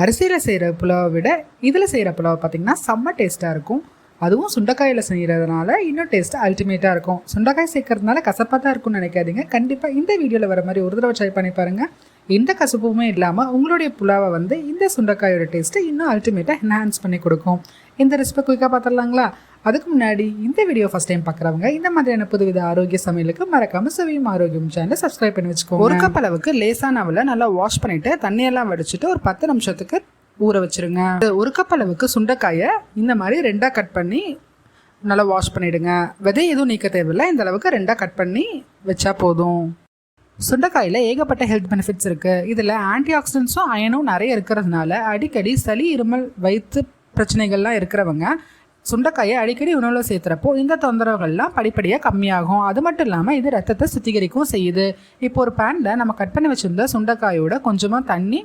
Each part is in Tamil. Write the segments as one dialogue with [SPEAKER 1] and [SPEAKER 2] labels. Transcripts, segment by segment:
[SPEAKER 1] அரிசியில் செய்கிற புலாவை விட இதில் செய்கிற புலாவை பார்த்திங்கன்னா செம்ம டேஸ்ட்டாக இருக்கும். அதுவும் சுண்டைக்காயில் செய்கிறதுனால இன்னும் டேஸ்ட் அல்டிமேட்டாக இருக்கும். சுண்டைக்காய் சேர்க்கறதுனால கசப்பாக தான் இருக்கும்னு நினைக்காதீங்க. கண்டிப்பாக இந்த வீடியோவில் வர மாதிரி ஒரு தடவை ட்ரை பண்ணி பாருங்கள் எந்த கசப்புமே இல்லாமல் உங்களுடைய புலாவை வந்து இந்த சுண்டைக்காயோட டேஸ்ட்டை இன்னும் அல்டிமேட்டாக என்ஹான்ஸ் பண்ணி கொடுக்கும். இந்த ரெசிபி குயிக்காக பார்த்துடலாங்களா அதுக்கு முன்னாடி இந்த வீடியோ ஃபஸ்ட் டைம் பார்க்குறவங்க இந்த மாதிரியான புதுவித ஆரோக்கிய சமையலுக்கு மறக்காம சுவையும் ஆரோக்கியம் சேனல் சப்ஸ்கிரைப் பண்ணி வச்சுக்கோங்க. ஒரு கப் அளவுக்கு லேசான அவலை நல்லா வாஷ் பண்ணிட்டு தண்ணியெல்லாம் வடிச்சிட்டு ஒரு பத்து நிமிஷத்துக்கு ஊற வச்சிருங்க. ஒரு கப் அளவுக்கு சுண்டைக்காயை இந்த மாதிரி ரெண்டாக கட் பண்ணி நல்லா வாஷ் பண்ணிவிடுங்க விதை எதுவும் நீக்க தேவையில்லை இந்த அளவுக்கு ரெண்டாக கட் பண்ணி வச்சா போதும். சுண்டைக்காயில் ஏகப்பட்ட ஹெல்த் பெனிஃபிட்ஸ் இருக்குது இதில் ஆன்டி ஆக்சிடென்ட்ஸும் அயனும் நிறைய இருக்கிறதுனால அடிக்கடி சளி இருமல் வயிற்று பிரச்சனைகள்லாம் இருக்கிறவங்க சுண்டைக்காயை அடிக்கடி உணவில் சேர்த்துறப்போ இந்த தொந்தரவுகள்லாம் படிப்படியாக கம்மியாகும். அது மட்டும் இல்லாமல் இது ரத்தத்தை சுத்திகரிக்கவும் செய்யுது. இப்போ ஒரு பேனில் நம்ம கட் பண்ணி வச்சுருந்த சுண்டைக்காயோட கொஞ்சமாக தண்ணி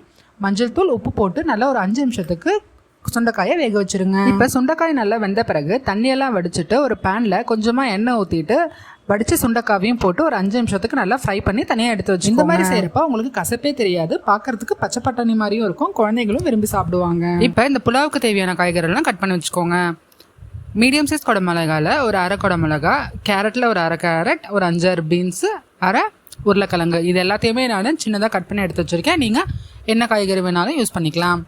[SPEAKER 1] மஞ்சள் தூள் உப்பு போட்டு நல்லா ஒரு அஞ்சு நிமிஷத்துக்கு சுண்டைக்காயை வேக வச்சிருங்க. இப்போ சுண்டைக்காய் நல்லா வெந்த பிறகு தண்ணியெல்லாம் வடிச்சிட்டு ஒரு பேனில் கொஞ்சமாக எண்ணெய் ஊற்றிட்டு வடிச்ச சுண்டைக்காவையும் போட்டு ஒரு அஞ்சு நிமிஷத்துக்கு நல்லா ஃப்ரை பண்ணி தனியாக எடுத்து வச்சு இந்த மாதிரி செய்யறப்ப உங்களுக்கு கசப்பே தெரியாது. பார்க்கறதுக்கு பச்சை பட்டாணி மாதிரியும் இருக்கும். குழந்தைகளும் விரும்பி சாப்பிடுவாங்க.
[SPEAKER 2] இப்போ இந்த புலாவுக்கு தேவையான காய்கறிலாம் கட் பண்ணி வச்சுக்கோங்க. மீடியம் சைஸ் குடை மிளகாவில் ஒரு அரை கொடை மிளகா கேரட்டில் ஒரு அரை கேரட் ஒரு அஞ்சாறு பீன்ஸு அரை உருளைக்கிழங்கு. இது எல்லாத்தையுமே நான் சின்னதாக கட் பண்ணி எடுத்து வச்சுருக்கேன். நீங்கள் என்ன காய்கறி வேணாலும் யூஸ் பண்ணிக்கலாம்.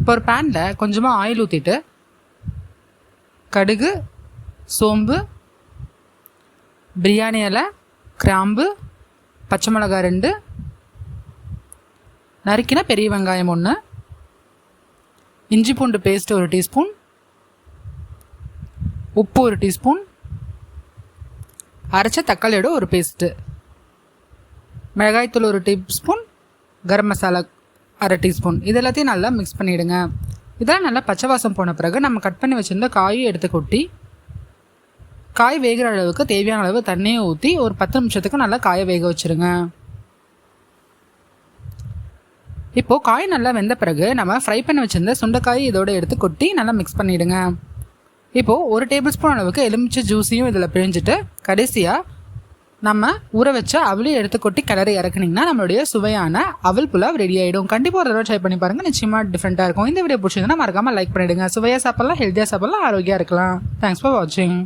[SPEAKER 2] இப்போ ஒரு பேனில் கொஞ்சமாக ஆயில் ஊற்றிட்டு கடுகு சோம்பு பிரியாணி இலை கிராம்பு பச்சை மிளகாய் ரெண்டு நறுக்கின பெரிய வெங்காயம் ஒன்று இஞ்சி பூண்டு பேஸ்ட் ஒரு டீஸ்பூன் உப்பு ஒரு டீஸ்பூன் அரைச்ச தக்காளியோட ஒரு பேஸ்ட்டு மிளகாய்த்தூள் ஒரு டீஸ்பூன் கரம் மசாலா அரை டீஸ்பூன். இது எல்லாத்தையும் நல்லா மிக்ஸ் பண்ணிவிடுங்க இதெல்லாம் நல்லா பச்சை வாசம் போன பிறகு நம்ம கட் பண்ணி வச்சுருந்த காயும் எடுத்து கொட்டி காய் வேகிற அளவுக்கு தேவையான அளவு தண்ணியை ஊற்றி ஒரு பத்து நிமிஷத்துக்கு நல்லா காய வேக வச்சுருங்க. இப்போது காய் நல்லா வெந்த பிறகு நம்ம ஃப்ரை பண்ணி வச்சுருந்த சுண்டைக்காய் இதோட எடுத்து கொட்டி நல்லா மிக்ஸ் பண்ணிவிடுங்க இப்போது ஒரு டேபிள் ஸ்பூன் அளவுக்கு எலுமிச்சை ஜூஸையும் இதில் பிழிஞ்சிட்டு கடைசியாக நம்ம ஊற வச்ச அவளையும் எடுத்து கொட்டி கிளறி இறக்குனீங்கன்னா நம்மளுடைய சுவையான அவல் புலாவ் ரெடி ஆகிடும் கண்டிப்பாக ஒரு தடவை ட்ரை பண்ணி பாருங்கள் நிச்சயமாக டிஃப்ரெண்ட்டாக இருக்கும். இந்த வீடியோ பிடிச்சிருந்தா மறக்காமல் லைக் பண்ணிவிடுங்க சுவையாக சாப்பிட்லாம் ஹெல்த்தியாக சாப்பிட்லாம் ஆரோக்கியாக இருக்கலாம். தேங்க்ஸ் ஃபார் வாட்சிங்